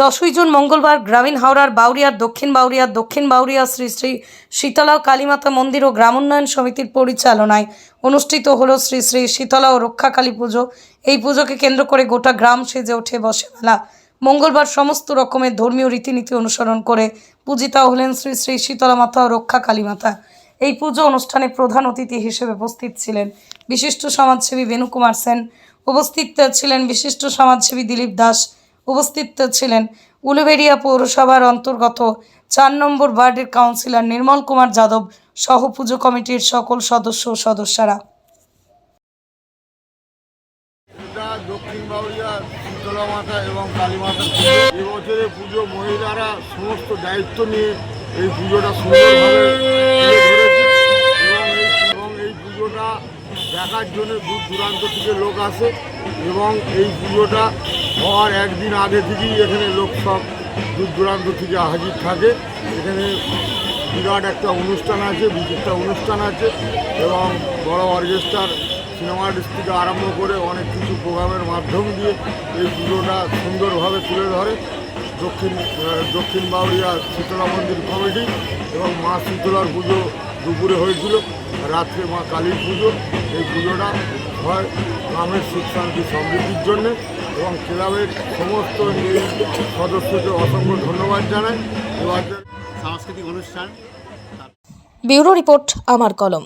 দশই জুন মঙ্গলবার গ্রামীণ হাওড়ার বাউরিয়ার, দক্ষিণ বাউরিয়ার, দক্ষিণ বাউরিয়া শ্রী শ্রী শীতলা কালীমাতা মন্দির ও গ্রামোন্নয়ন সমিতির পরিচালনায় অনুষ্ঠিত হল শ্রী শ্রী শীতলা ও রক্ষাকালী পুজো। এই পুজোকে কেন্দ্র করে গোটা গ্রাম সেজে ওঠে বসে মেলা। মঙ্গলবার সমস্ত রকমের ধর্মীয় রীতিনীতি অনুসরণ করে পূজিতা হলেন শ্রী শ্রী শীতলা মাতা ও রক্ষা কালী মাতা এই পুজো অনুষ্ঠানে প্রধান অতিথি হিসেবে উপস্থিত ছিলেন বিশিষ্ট সমাজসেবী বেণুকুমার সেন। উপস্থিত ছিলেন বিশিষ্ট সমাজসেবী দিলীপ দাস উপস্থিত ছিলেন উলুবেড়িয়া পৌরসভার অন্তর্গত চার নম্বর ওয়ার্ডের কাউন্সিলর নির্মল কুমার যাদব, সহ পুজো কমিটির সকল সদস্য সদস্যরা। এটা দক্ষিণ বাউরিয়া শীতলা মাতা এবং কালী মাতার পুজো। পুজো মহিলারা সমস্ত দায়িত্ব নিয়ে এই পুজোটা সুন্দরভাবে দেখার জন্য দূর দূরান্ত থেকে লোক আসে এবং এই পুজোটা হওয়ার একদিন আগে থেকেই এখানে লোক সব দূর দূরান্ত থেকে হাজির থাকে। এখানে বিরাট একটা অনুষ্ঠান আছে বিশেষটা অনুষ্ঠান আছে এবং বড় অর্কেস্ট্রার সিনেমা থেকে আরম্ভ করে অনেক কিছু প্রোগ্রামের মাধ্যম দিয়ে এই পুজোটা সুন্দরভাবে তুলে ধরে। দক্ষিণ দক্ষিণ বাউরিয়া শীতলা মন্দির কমিটি এবং মা শীতলার পুজো দুপুরে হয়েছিল রাত্রে মা কালীর পুজো। এই পুজোটা হয় গ্রামের সুখ শান্তি সমৃদ্ধির জন্যে এবং ক্লাবের সমস্ত এই সদস্যকে অসংখ্য ধন্যবাদ জানাই। সাংস্কৃতিক অনুষ্ঠান। ব্যুরো রিপোর্ট আমার কলম।